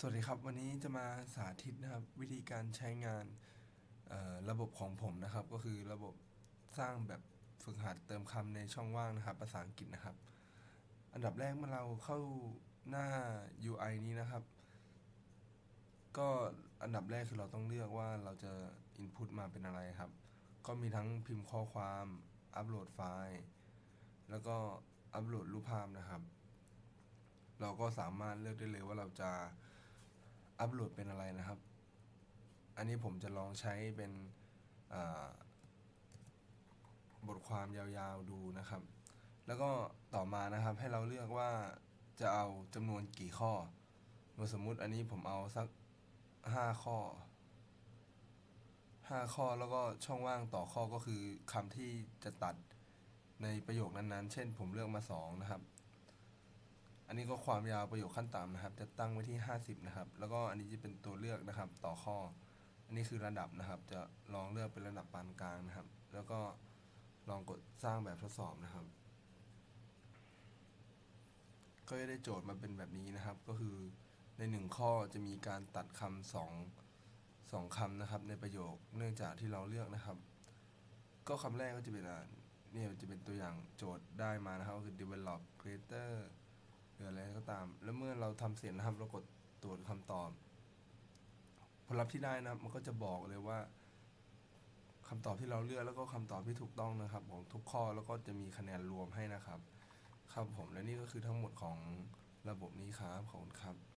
สวัสดีครับ วันนี้จะมาสาธิตนะครับ วิธีการใช้งานระบบของผมนะครับ ก็คือระบบสร้างแบบฝึกหัดเติมคำในช่องว่างนะครับ ภาษาอังกฤษนะครับ อันดับแรกเมื่อเราเข้าหน้า UI นี้นะครับ ก็อันดับแรกคือเราต้องเลือกว่าเราจะ input มาเป็นอะไรครับ ก็มีทั้งพิมพ์ข้อความอัปโหลดไฟล์ แล้วก็อัปโหลดรูปภาพนะครับ เราก็สามารถเลือกได้เลยว่าเราจะ อัปโหลดเป็นอะไรนะครับ อันนี้ผมจะลองใช้เป็นบทความยาวๆดูนะครับ แล้วก็ต่อมานะครับให้เราเลือกว่าจะเอาจำนวนกี่ข้อสมมุติอันนี้ผมเอาสักห้าข้อห้าข้อแล้วก็ช่องว่างต่อข้อก็คือคำที่จะตัดในประโยคนั้นๆ เช่นผมเลือกมาสองนะครับ อันนี้ก็ความยาวประโยคขั้นต่ำนะครับ จะตั้งไว้ที่ 50 นะครับ แล้วก็อันนี้จะเป็นตัวเลือกนะครับ ต่อข้อ อันนี้คือระดับนะครับ จะลองเลือกเป็นระดับปานกลางนะครับ แล้วก็ลองกดสร้างแบบทดสอบนะครับ ก็จะได้โจทย์มาเป็นแบบนี้นะครับ ก็คือในหนึ่งข้อจะมีการตัดคำสองสองคำนะครับ ในประโยคเนื่องจากที่เราเลือกนะครับ ก็คำแรกก็จะเป็นอ่าเนี่ยจะเป็นตัวอย่างโจทย์ได้มานะครับก็คือ develop creator หรืออะไรก็ตาม แล้วเมื่อเราทำเสร็จนะครับเรากดตรวจคำตอบ ผลลัพธ์ที่ได้นะครับ มันก็จะบอกเลยว่าคำตอบที่เราเลือกแล้วก็คำตอบที่ถูกต้องนะครับ ของทุกข้อแล้วก็จะมีคะแนนรวมให้นะครับ ครับผมและนี่ก็คือทั้งหมดของระบบนี้ครับขอบคุณครับ